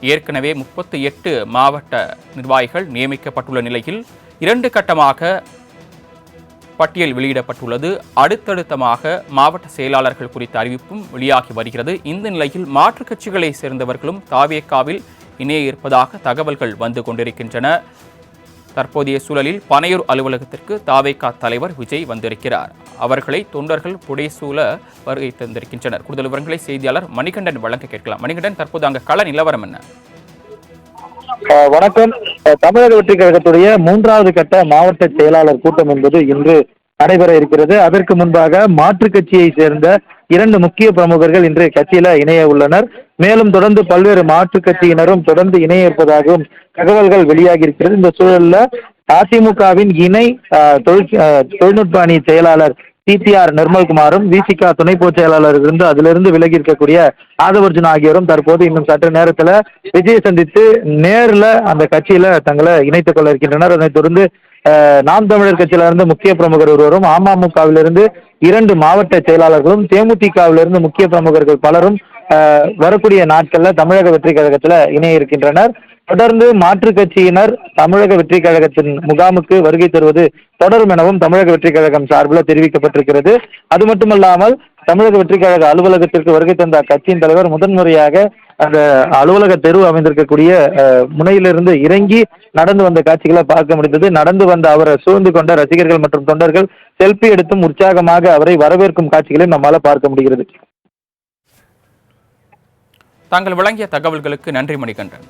ஏற்கனவே முப்பத்தி எட்டு மாவட்ட நிர்வாகிகள் நியமிக்கப்பட்டுள்ள நிலையில் இரண்டு கட்டமாக பட்டியல் வெளியிடப்பட்டுள்ளது. அடுத்தடுத்தமாக மாவட்ட செயலாளர்கள் குறித்த அறிவிப்பும் வெளியாகி வருகிறது. இந்த நிலையில் மாற்றுக் கட்சிகளை சேர்ந்தவர்களும் தாவேக்காவில் இணைய இருப்பதாக தகவல்கள் வந்து கொண்டிருக்கின்றன. தற்போதைய சூழலில் பனையூர் அலுவலகத்திற்கு தாவேகா தலைவர் விஜய் வந்திருக்கிறார். அவர்களை தொண்டர்கள் புடைசூழ வருகை தந்திருக்கின்றனர். கூடுதல் விவரங்களை செய்தியாளர் மணிகண்டன் வழங்க கேட்கலாம். மணிகண்டன் தற்போது அங்க கள நிலவரம் என்ன? வணக்கம். தமிழக வெற்றி கழகத்துடைய மூன்றாவது கட்ட மாவட்ட செயலாளர் கூட்டம் என்பது இன்று நடைபெற இருக்கிறது. அதற்கு முன்பாக மாற்றுக் கட்சியை சேர்ந்த இரண்டு முக்கிய பிரமுகர்கள் இன்று கட்சியில இணைய உள்ளனர். மேலும் தொடர்ந்து பல்வேறு மாற்றுக் கட்சியினரும் தொடர்ந்து இணைய இருப்பதாகவும் தகவல்கள் வெளியாகி இருக்கிறது இந்த சூழல்ல அதிமுகவின் இணை அஹ், தொழில் தொழில்நுட்ப அணி செயலாளர் டிடிஆர் நிர்மல்குமாரும் விசிகா துணை பொதுச் செயலாளர் இருந்து அதிலிருந்து விலகி இருக்கக்கூடிய ஆதவர்ஜுன் ஆகியோரும் தற்போது இன்னும் சற்று நேரத்துல விஜயை சந்தித்து நேர்ல அந்த கட்சியில தங்களை இணைத்துக் கொள்ள இருக்கின்றனர். அதனைத் தொடர்ந்து நாம் தமிழர் கட்சியிலிருந்து முக்கிய பிரமுகர் ஒருவரும் அமமுகவிலிருந்து இரண்டு மாவட்ட செயலாளர்களும் தேமுதிகவிலிருந்து முக்கிய பிரமுகர்கள் பலரும் வரக்கூடிய நாட்கள்ல தமிழக வெற்றி கழகத்துல இணைய இருக்கின்றனர். தொடர்ந்து மாற்றுக் கட்சியினர் தமிழக வெற்றி கழகத்தின் முகாமுக்கு வருகை தருவது தொடரும் எனவும் தமிழக வெற்றி கழகம் சார்பில் தெரிவிக்கப்பட்டிருக்கிறது. அது மட்டுமல்லாமல் தமிழக வெற்றி கழக அலுவலகத்திற்கு வருகை தந்த அக்கட்சியின் தலைவர் முதன்முறையாக அந்த அலுவலக தெரு அமைந்திருக்கக்கூடிய முனையிலிருந்து இறங்கி நடந்து வந்த காட்சிகளை பார்க்க முடிந்தது. நடந்து வந்த அவரை சூழ்ந்து கொண்ட ரசிகர்கள் மற்றும் தொண்டர்கள் செல்ஃபி எடுத்தும் உற்சாகமாக அவரை வரவேற்கும் காட்சிகளை நம்மால பார்க்க முடிகிறது. தாங்கள் வழங்கிய தகவல்களுக்கு நன்றி மணிகண்டன்.